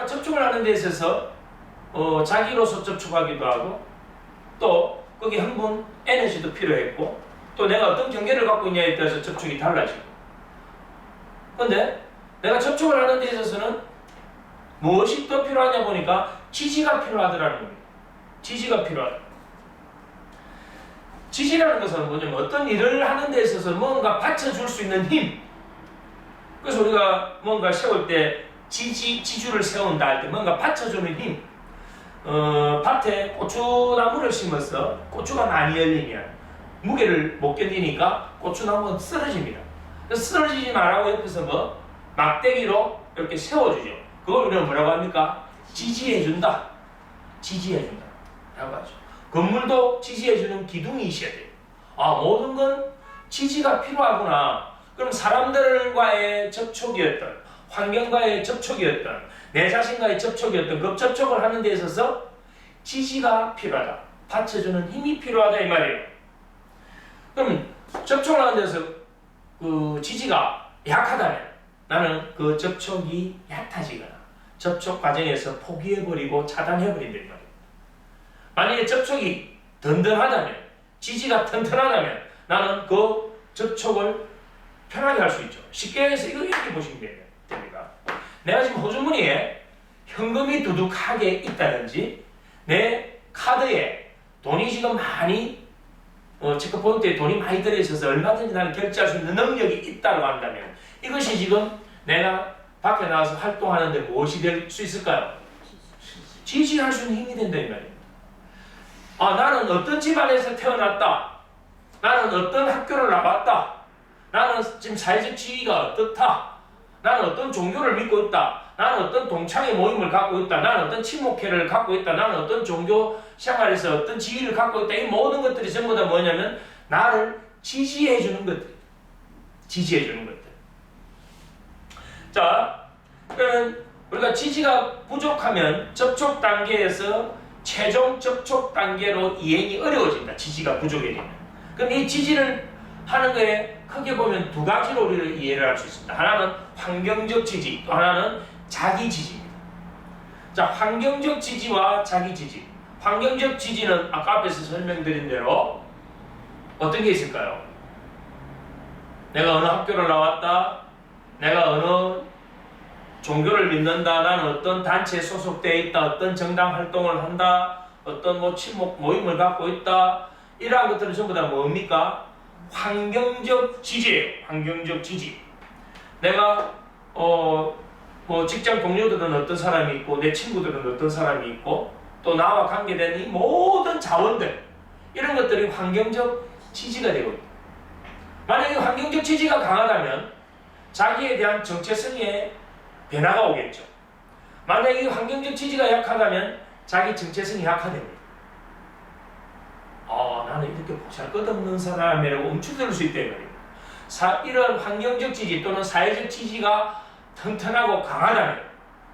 아까 접촉을 하는 데 있어서 어, 자기로서 접촉하기도 하고 또 거기 흥분 에너지도 필요했고 또 내가 어떤 경계를 갖고 있냐에 따라서 접촉이 달라지고 근데 내가 접촉을 하는 데 있어서는 무엇이 더 필요하냐 보니까 지지가 필요하더라는 겁니다. 지지가 필요하다. 지지라는 것은 뭐냐면 어떤 일을 하는 데 있어서 뭔가 받쳐줄 수 있는 힘. 그래서 우리가 뭔가 세울 때 지지, 지주를 세운다 할 때 뭔가 받쳐주는 힘. 어, 밭에 고추나무를 심어서 고추가 많이 열리면 무게를 못 견디니까 고추나무가 쓰러집니다. 쓰러지지 말라고 옆에서 뭐 막대기로 이렇게 세워주죠. 그걸 우리는 뭐라고 합니까? 지지해준다. 지지해준다. 라고 하죠. 건물도 지지해주는 기둥이 있어야 돼요. 아, 모든 건 지지가 필요하구나. 그럼 사람들과의 접촉이었던, 환경과의 접촉이었던, 내 자신과의 접촉이었던 그 접촉을 하는 데 있어서 지지가 필요하다. 받쳐주는 힘이 필요하다 이 말이에요. 그럼 접촉을 하는 데서 그 지지가 약하다면 나는 그 접촉이 얕아지거나 접촉 과정에서 포기해버리고 차단해버린단 말이에요. 만약에 접촉이 든든하다면 지지가 튼튼하다면 나는 그 접촉을 편하게 할 수 있죠. 쉽게 해서 이렇게 보시면 됩니다. 내가 지금 호주머니에 현금이 두둑하게 있다든지 내 카드에 돈이 지금 많이 어, 체크포인트에 돈이 많이 들어있어서 얼마든지 나는 결제할 수 있는 능력이 있다고 한다면 이것이 지금 내가 밖에 나가서 활동하는데 무엇이 될 수 있을까요? 지지할 수 있는 힘이 된다 이 말이에요. 아 나는 어떤 집안에서 태어났다. 나는 어떤 학교를 나왔다. 나는 지금 사회적 지위가 어떻다. 나는 어떤 종교를 믿고 있다. 나는 어떤 동창의 모임을 갖고 있다. 나는 어떤 친목회를 갖고 있다. 나는 어떤 종교 생활에서 어떤 지위를 갖고 있다. 이 모든 것들이 전부 다 뭐냐면 나를 지지해 주는 것들. 지지해 주는 것들. 자, 그러면 우리가 지지가 부족하면 접촉 단계에서 최종 접촉 단계로 이행이 어려워진다. 지지가 부족해지면. 그럼 이 지지를 하는 거에 크게 보면 두 가지로 우리를 이해를 할 수 있습니다. 하나는 환경적 지지, 또 하나는 자기 지지입니다. 자, 환경적 지지와 자기 지지. 환경적 지지는 아까 앞에서 설명드린 대로 어떤 게 있을까요? 내가 어느 학교를 나왔다. 내가 어느 종교를 믿는다. 나는 어떤 단체에 소속되어 있다. 어떤 정당 활동을 한다. 어떤 뭐 친목 모임을 갖고 있다. 이러한 것들은 전부 다 뭡니까? 환경적 지지예요. 환경적 지지. 내가 어 뭐 직장 동료들은 어떤 사람이 있고 내 친구들은 어떤 사람이 있고 또 나와 관계된 이 모든 자원들 이런 것들이 환경적 지지가 되고. 만약에 환경적 지지가 강하다면 자기에 대한 정체성에 변화가 오겠죠. 만약에 환경적 지지가 약하다면 자기 정체성이 약화됩니다. 아, 나는 잘것없는 사람이라고 움츠들 수 있다 말입니다. 사, 이런 환경적 지지 또는 사회적 지지가 튼튼하고 강하다면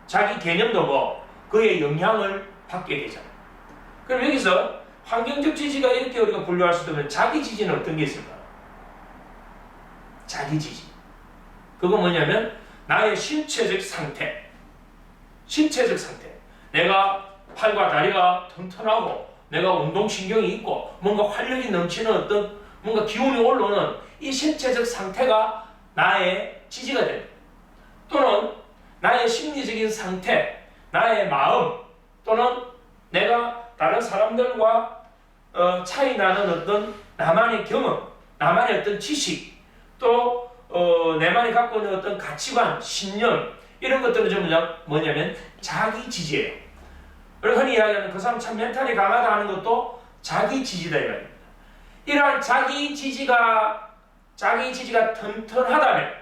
자기 개념도 뭐 그의 영향을 받게 되잖아요. 그럼 여기서 환경적 지지가 이렇게 우리가 분류할 수 있다면 자기 지지는 어떤 게 있을까요? 자기 지지. 그거 뭐냐면 나의 신체적 상태. 신체적 상태. 내가 팔과 다리가 튼튼하고 내가 운동신경이 있고 뭔가 활력이 넘치는 어떤 뭔가 기운이 올라오는 이 신체적 상태가 나의 지지가 됩니다. 또는 나의 심리적인 상태, 나의 마음 또는 내가 다른 사람들과 어, 차이 나는 어떤 나만의 경험, 나만의 어떤 지식, 또 어, 내만이 갖고 있는 어떤 가치관, 신념 이런 것들은 다 뭐냐면 자기 지지예요. 흔히 이야기하는 그 사람 참 멘탈이 강하다 하는 것도 자기 지지다 이 말입니다. 이러한 자기 지지가 자기 지지가 튼튼하다면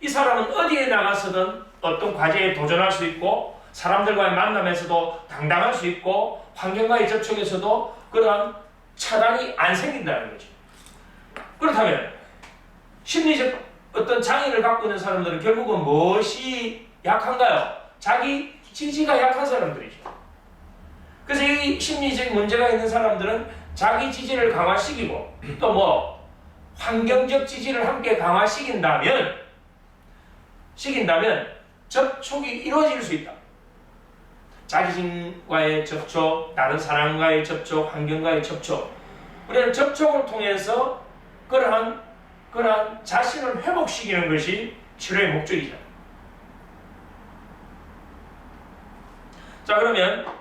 이 사람은 어디에 나가서든 어떤 과제에 도전할 수 있고 사람들과의 만남에서도 당당할 수 있고 환경과의 접촉에서도 그러한 차단이 안 생긴다는 거죠. 그렇다면 심리적 어떤 장애를 갖고 있는 사람들은 결국은 무엇이 약한가요? 자기 지지가 약한 사람들이죠. 그래서 이 심리적 문제가 있는 사람들은 자기 지지를 강화시키고 또 뭐 환경적 지지를 함께 강화시킨다면 시킨다면 접촉이 이루어질 수 있다. 자기 진과의 접촉, 다른 사람과의 접촉, 환경과의 접촉. 우리는 접촉을 통해서 그러한 그러한 자신을 회복시키는 것이 치료의 목적이잖아요. 자 그러면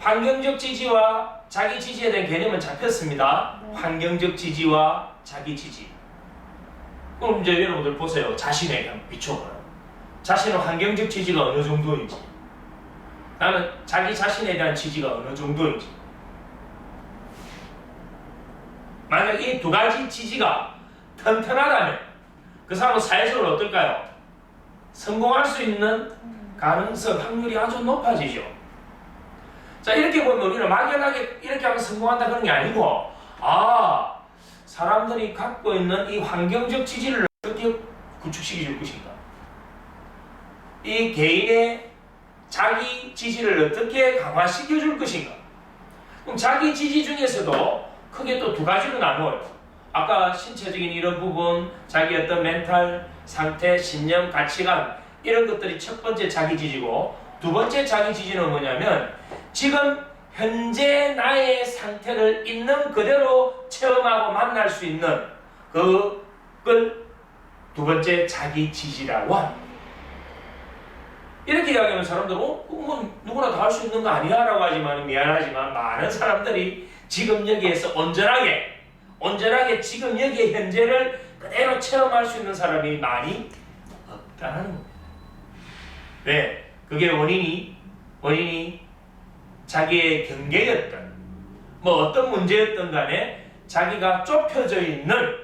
환경적 지지와 자기 지지에 대한 개념은 잡혔습니다. 네. 환경적 지지와 자기 지지. 그럼 이제 여러분들 보세요. 자신에게 비춰봐요. 자신의 환경적 지지가 어느 정도인지. 나는 자기 자신에 대한 지지가 어느 정도인지. 만약 이 두 가지 지지가 튼튼하다면 그 사람은 사회적으로 어떨까요? 성공할 수 있는 가능성, 확률이 아주 높아지죠. 자, 이렇게 보면 우리는 막연하게 이렇게 하면 성공한다 그런 게 아니고, 아, 사람들이 갖고 있는 이 환경적 지지를 어떻게 구축시켜 줄 것인가? 이 개인의 자기 지지를 어떻게 강화시켜 줄 것인가? 그럼 자기 지지 중에서도 크게 또 두 가지로 나누어요. 아까 신체적인 이런 부분, 자기 어떤 멘탈 상태, 신념, 가치관 이런 것들이 첫 번째 자기 지지고 두 번째 자기 지지는 뭐냐면 지금 현재 나의 상태를 있는 그대로 체험하고 만날 수 있는 그걸 두 번째 자기 지지라고 합니다. 이렇게 이야기하면 사람들은 어? 뭐 누구나 다 할 수 있는 거 아니야? 라고 하지만 미안하지만 많은 사람들이 지금 여기에서 온전하게 온전하게 지금 여기 현재를 그대로 체험할 수 있는 사람이 많이 없다는 겁니다. 왜? 그게 원인이 원인이 자기의 경계였던 뭐 어떤 문제였던 간에 자기가 좁혀져 있는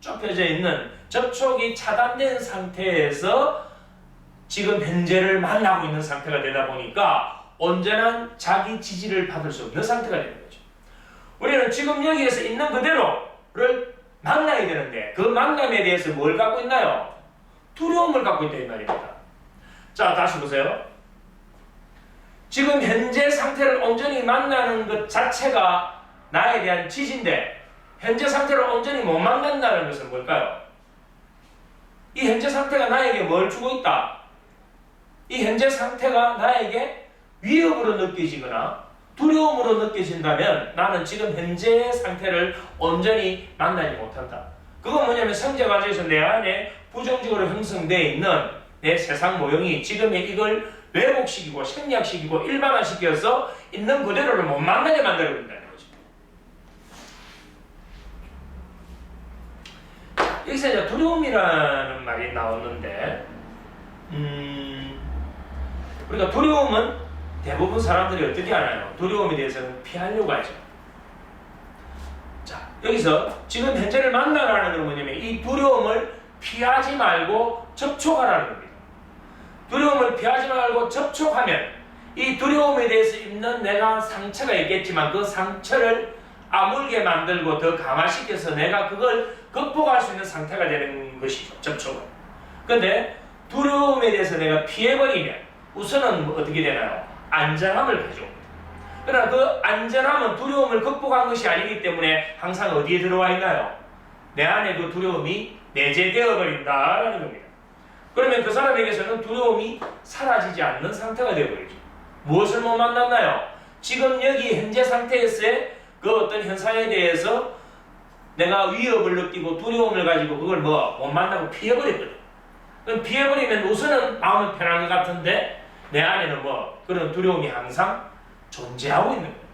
좁혀져 있는 접촉이 차단된 상태에서 지금 현재를 만나고 있는 상태가 되다 보니까 온전한 자기 지지를 받을 수 없는 상태가 되는 거죠. 우리는 지금 여기에서 있는 그대로를 만나야 되는데 그 만남에 대해서 뭘 갖고 있나요? 두려움을 갖고 있다 이 말입니다. 자 다시 보세요. 지금 현재 상태를 온전히 만나는 것 자체가 나에 대한 지지인데 현재 상태를 온전히 못 만난다는 것은 뭘까요? 이 현재 상태가 나에게 뭘 주고 있다? 이 현재 상태가 나에게 위협으로 느껴지거나 두려움으로 느껴진다면 나는 지금 현재의 상태를 온전히 만나지 못한다. 그건 뭐냐면 성장 과정에서 내 안에 부정적으로 형성되어 있는 내 세상 모형이 지금의 이걸 왜곡시키고 생략시키고 일반화시켜서 있는 그대로를 못 만나게 만들어버린다는 거죠. 여기서 이제 두려움이라는 말이 나오는데 음, 우리가 두려움은 대부분 사람들이 어떻게 하나요? 두려움에 대해서는 피하려고 하죠. 자, 여기서 지금 현재를 만나라는 건 뭐냐면 이 두려움을 피하지 말고 접촉하라는 겁니다. 두려움을 피하지 말고 접촉하면 이 두려움에 대해서 입는 내가 상처가 있겠지만 그 상처를 아물게 만들고 더 강화시켜서 내가 그걸 극복할 수 있는 상태가 되는 것이죠. 접촉은. 근데 두려움에 대해서 내가 피해버리면 우선은 뭐 어떻게 되나요? 안전함을 가져옵니다. 그러나 그 안전함은 두려움을 극복한 것이 아니기 때문에 항상 어디에 들어와 있나요? 내 안에 그 두려움이 내재되어 버린다라는 겁니다. 그러면 그 사람에게서는 두려움이 사라지지 않는 상태가 되어버리죠. 무엇을 못 만났나요? 지금 여기 현재 상태에서의 그 어떤 현상에 대해서 내가 위협을 느끼고 두려움을 가지고 그걸 뭐 못 만나고 피해버렸거든. 그럼 피해버리면 우선은 마음은 편한 것 같은데 내 안에는 뭐 그런 두려움이 항상 존재하고 있는 거예요.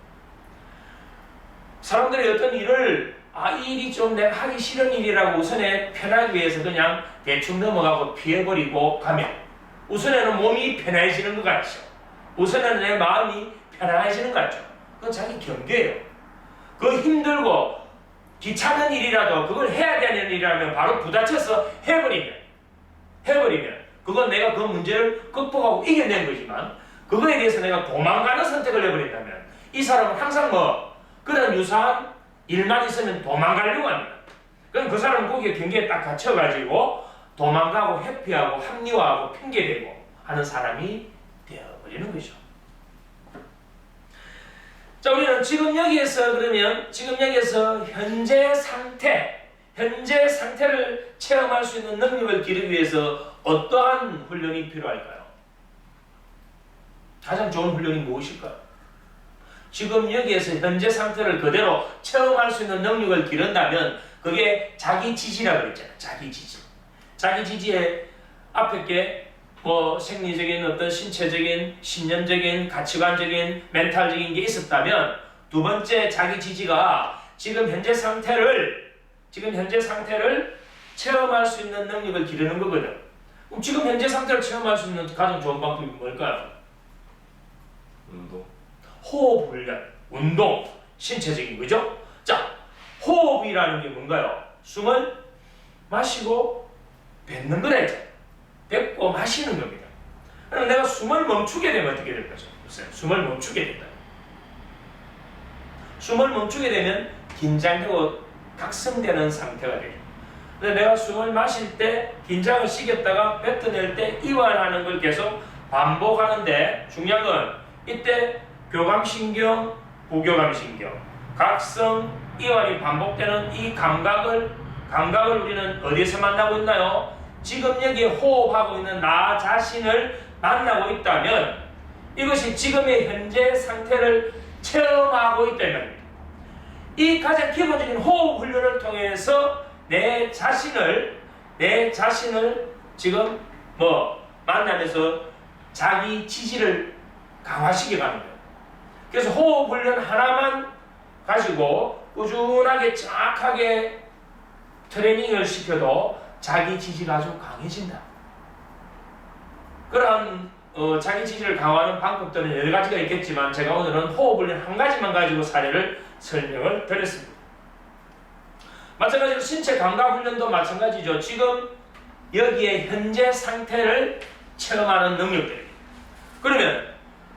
사람들이 어떤 일을 아, 이 일이 좀 내가 하기 싫은 일이라고 우선에 편하기 위해서 그냥 대충 넘어가고 피해버리고 가면 우선에는 몸이 편해지는 것 같죠. 우선에는 내 마음이 편안해지는 것 같죠. 그건 자기 경계예요. 그 힘들고 귀찮은 일이라도 그걸 해야 되는 일이라면 바로 부딪혀서 해버리면 해버리면 그건 내가 그 문제를 극복하고 이겨낸 거지만 그거에 대해서 내가 도망가는 선택을 해버린다면 이 사람은 항상 뭐 그런 유사한 일만 있으면 도망가려고 합니다. 그럼 그 사람은 거기에 경계에 딱 갇혀가지고 도망가고 회피하고 합리화하고 핑계대고 하는 사람이 되어버리는 거죠. 자, 우리는 지금 여기에서 그러면 지금 여기에서 현재 상태, 현재 상태를 체험할 수 있는 능력을 기르기 위해서 어떠한 훈련이 필요할까요? 가장 좋은 훈련이 무엇일까요? 지금 여기에서 현재 상태를 그대로 체험할 수 있는 능력을 기른다면 그게 자기 지지라 그랬잖아요. 자기 지지. 자기 지지에 앞에 게 뭐 생리적인 어떤 신체적인 신념적인 가치관적인 멘탈적인 게 있었다면 두 번째 자기 지지가 지금 현재 상태를 지금 현재 상태를 체험할 수 있는 능력을 기르는 거거든. 그럼 지금 현재 상태를 체험할 수 있는 가장 좋은 방법이 뭘까요? 운동. 호흡 훈련, 운동, 신체적인 거죠. 자, 호흡이라는 게 뭔가요? 숨을 마시고 뱉는 이제. 뱉고 마시는 겁니다. 그럼 내가 숨을 멈추게 되면 어떻게 될 거죠? 글쎄요. 숨을 멈추게 된다. 숨을 멈추게 되면 긴장되고 각성되는 상태가 돼요. 근데 내가 숨을 마실 때 긴장을 식였다가 뱉어낼 때 이완하는 걸 계속 반복하는데 중요한 건 이때 교감신경, 부교감신경, 각성, 이완이 반복되는 이 감각을 감각을 우리는 어디서 만나고 있나요? 지금 여기 호흡하고 있는 나 자신을 만나고 있다면 이것이 지금의 현재 상태를 체험하고 겁니다. 이 가장 기본적인 호흡 훈련을 통해서 내 자신을 내 자신을 지금 뭐 만나면서 자기 지지를 강화시켜 가는 거예요. 그래서 호흡 훈련 하나만 가지고 꾸준하게 정확하게 트레이닝을 시켜도 자기 지지가 아주 강해진다. 그런 어, 자기 지지를 강화하는 방법들은 여러 가지가 있겠지만 제가 오늘은 호흡 훈련 한 가지만 가지고 사례를 설명을 드렸습니다. 마찬가지로 신체 감각 훈련도 마찬가지죠. 지금 여기에 현재 상태를 체험하는 능력들입니다. 그러면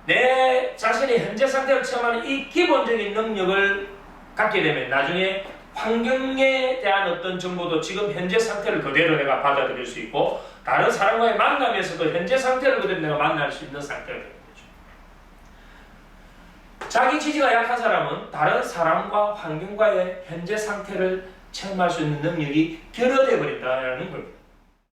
내 자신의 현재 상태를 체험하는 이 기본적인 능력을 갖게 되면 나중에 환경에 대한 어떤 정보도 지금 현재 상태를 그대로 내가 받아들일 수 있고 다른 사람과의 만남에서도 현재 상태를 그대로 내가 만날 수 있는 상태가 되는 거죠. 자기 지지가 약한 사람은 다른 사람과 환경과의 현재 상태를 체험할 수 있는 능력이 결여되어 버린다는 겁니다.